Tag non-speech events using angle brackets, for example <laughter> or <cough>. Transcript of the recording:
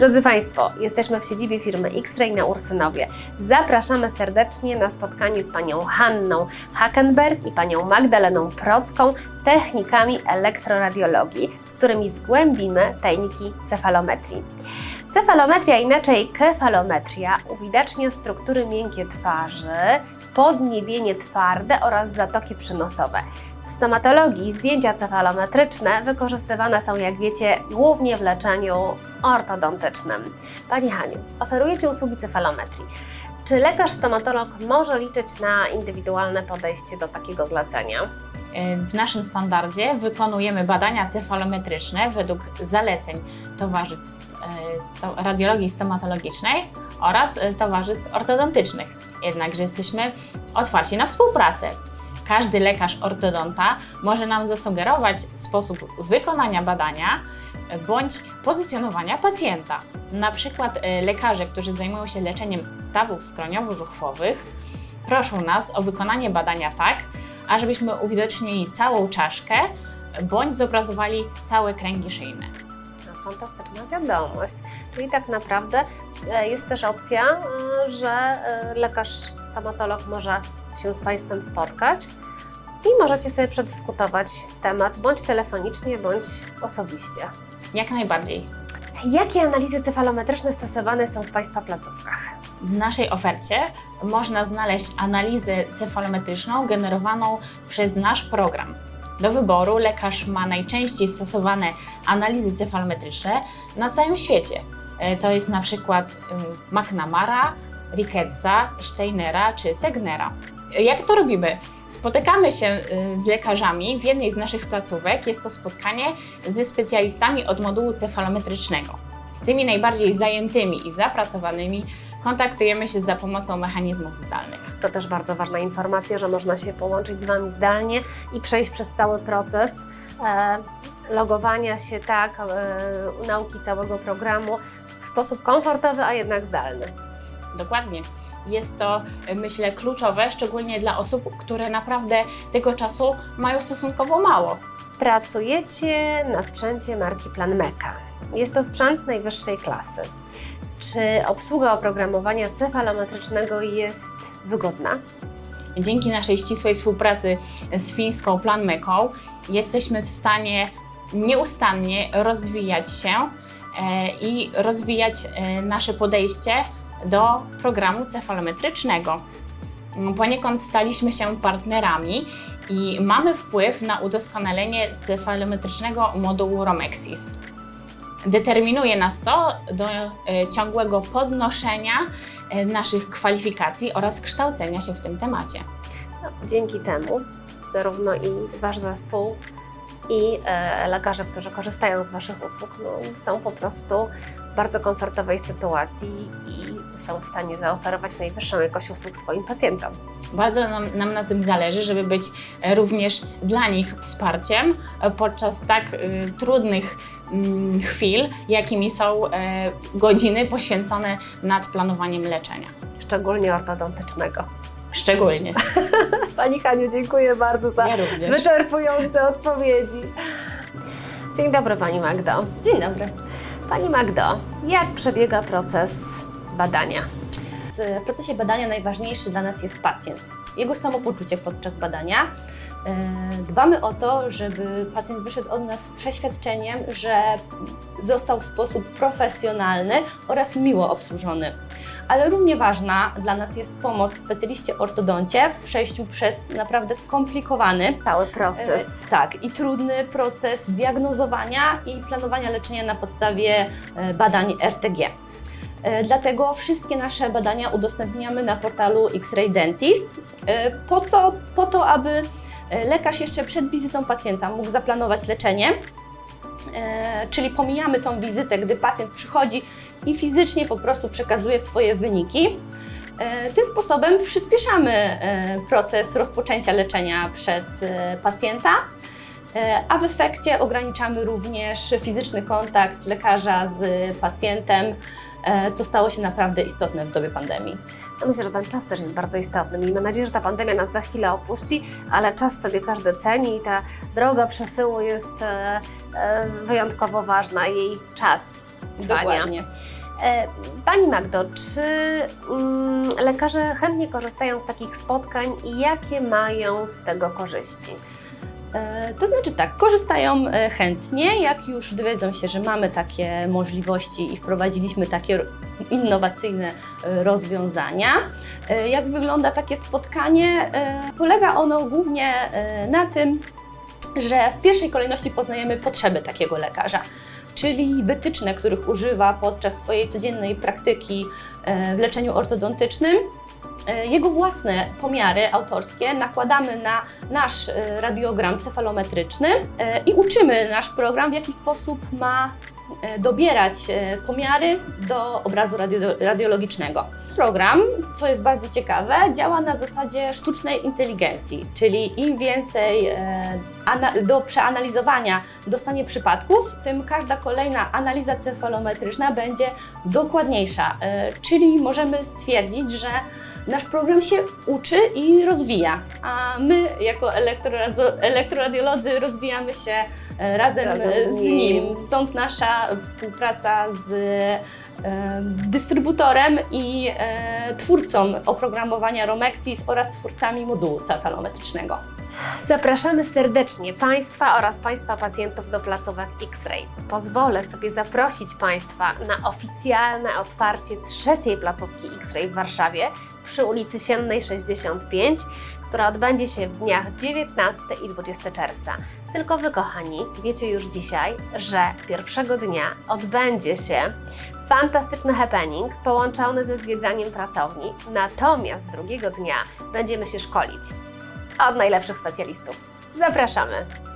Drodzy Państwo, jesteśmy w siedzibie firmy X-Ray na Ursynowie. Zapraszamy serdecznie na spotkanie z panią Hanną Hackenberg i panią Magdaleną Procką, technikami elektroradiologii, z którymi zgłębimy tajniki cefalometrii. Cefalometria, inaczej kefalometria, uwidacznia struktury miękkie twarzy, podniebienie twarde oraz zatoki przynosowe. W stomatologii zdjęcia cefalometryczne wykorzystywane są, jak wiecie, głównie w leczeniu ortodontycznym. Pani Haniu, oferujecie usługi cefalometrii. Czy lekarz stomatolog może liczyć na indywidualne podejście do takiego zlecenia? W naszym standardzie wykonujemy badania cefalometryczne według zaleceń towarzystw e, radiologii stomatologicznej oraz e, towarzystw ortodontycznych. Jednakże jesteśmy otwarci na współpracę. Każdy lekarz ortodonta może nam zasugerować sposób wykonania badania bądź pozycjonowania pacjenta. Na przykład e, lekarze, którzy zajmują się leczeniem stawów skroniowo-żuchwowych, proszą nas o wykonanie badania tak, ażebyśmy uwidocznili całą czaszkę bądź zobrazowali całe kręgi szyjne. Fantastyczna wiadomość. Czyli tak naprawdę e, jest też opcja, e, że lekarz stomatolog może się z Państwem spotkać i możecie sobie przedyskutować temat bądź telefonicznie, bądź osobiście. Jak najbardziej. Jakie analizy cefalometryczne stosowane są w Państwa placówkach? W naszej ofercie można znaleźć analizę cefalometryczną generowaną przez nasz program. Do wyboru lekarz ma najczęściej stosowane analizy cefalometryczne na całym świecie. E, To jest na przykład McNamara, Ricketsa, Steinera czy Segnera. Jak to robimy? Spotykamy się y, z lekarzami w jednej z naszych placówek. Jest to spotkanie ze specjalistami od modułu cefalometrycznego. Z tymi najbardziej zajętymi i zapracowanymi kontaktujemy się za pomocą mechanizmów zdalnych. To też bardzo ważna informacja, że można się połączyć z Wami zdalnie i przejść przez cały proces e, logowania się, tak, e, nauki całego programu w sposób komfortowy, a jednak zdalny. Dokładnie. Jest to, y, myślę, kluczowe, szczególnie dla osób, które naprawdę tego czasu mają stosunkowo mało. Pracujecie na sprzęcie marki Planmeca. Jest to sprzęt najwyższej klasy. Czy obsługa oprogramowania cefalometrycznego jest wygodna? Dzięki naszej ścisłej współpracy z fińską Planmeką jesteśmy w stanie nieustannie rozwijać się e, i rozwijać e, nasze podejście do programu cefalometrycznego. Poniekąd staliśmy się partnerami i mamy wpływ na udoskonalenie cefalometrycznego modułu Romexis. Determinuje nas to do e, ciągłego podnoszenia e, naszych kwalifikacji oraz kształcenia się w tym temacie. No, dzięki temu zarówno i Wasz zespół, i e, lekarze, którzy korzystają z Waszych usług, no, są po prostu w bardzo komfortowej sytuacji i są w stanie zaoferować najwyższą jakość usług swoim pacjentom. Bardzo nam, nam na tym zależy, żeby być e, również dla nich wsparciem e, podczas tak e, trudnych mm, chwil, jakimi są e, godziny poświęcone nad planowaniem leczenia. Szczególnie ortodontycznego. Szczególnie. <laughs> Pani Haniu, dziękuję bardzo za Ja wyczerpujące odpowiedzi. Dzień dobry Pani Magdo. Dzień dobry. Pani Magdo, jak przebiega proces badania? W procesie badania najważniejszy dla nas jest pacjent. Jego samopoczucie podczas badania. E, Dbamy o to, żeby pacjent wyszedł od nas z przeświadczeniem, że został w sposób profesjonalny oraz miło obsłużony. Ale równie ważna dla nas jest pomoc specjaliście ortodoncie w przejściu przez naprawdę skomplikowany Cały proces. E, Tak, i trudny proces diagnozowania i planowania leczenia na podstawie e, badań RTG. E, Dlatego wszystkie nasze badania udostępniamy na portalu X-Ray Dentist. E, Po co? Po to, aby e, lekarz jeszcze przed wizytą pacjenta mógł zaplanować leczenie. Czyli pomijamy tą wizytę, gdy pacjent przychodzi i fizycznie po prostu przekazuje swoje wyniki. Tym sposobem przyspieszamy proces rozpoczęcia leczenia przez pacjenta, a w efekcie ograniczamy również fizyczny kontakt lekarza z pacjentem, co stało się naprawdę istotne w dobie pandemii. No myślę, że ten czas też jest bardzo istotny. Miejmy nadzieję, że ta pandemia nas za chwilę opuści, ale czas sobie każdy ceni i ta droga przesyłu jest e, e, wyjątkowo ważna. Jej czas. Dokładnie. E, Pani Magdo, czy mm, lekarze chętnie korzystają z takich spotkań i jakie mają z tego korzyści? E, To znaczy tak, korzystają e, chętnie, jak już dowiedzą się, że mamy takie możliwości i wprowadziliśmy takie innowacyjne e, rozwiązania. Jak wygląda takie spotkanie? Polega ono głównie na tym, że w pierwszej kolejności poznajemy potrzeby takiego lekarza. Czyli wytyczne, których używa podczas swojej codziennej praktyki e, w leczeniu ortodontycznym, E, jego własne pomiary autorskie nakładamy na nasz e, radiogram cefalometryczny i uczymy nasz program, w jaki sposób ma dobierać e, pomiary do obrazu radio- radiologicznego. Program, co jest bardzo ciekawe, działa na zasadzie sztucznej inteligencji, czyli im więcej e, do przeanalizowania dostanie przypadków, tym każda kolejna analiza cefalometryczna będzie dokładniejsza, e, czyli możemy stwierdzić, że nasz program się uczy i rozwija, a my jako elektroradio- elektroradiolodzy rozwijamy się e, razem, Razem e, z z nim. Stąd nasza współpraca z e, dystrybutorem i twórcą oprogramowania Romexis oraz twórcami modułu cefalometrycznego. Zapraszamy serdecznie Państwa oraz Państwa pacjentów do placówek X-Ray. Pozwolę sobie zaprosić Państwa na oficjalne otwarcie trzeciej placówki X-Ray w Warszawie przy ulicy Siennej 65, która odbędzie się w dniach 19 i 20 czerwca. Tylko Wy, kochani, wiecie już dzisiaj, że pierwszego dnia odbędzie się fantastyczny happening połączony ze zwiedzaniem pracowni, natomiast drugiego dnia będziemy się szkolić od najlepszych specjalistów. Zapraszamy!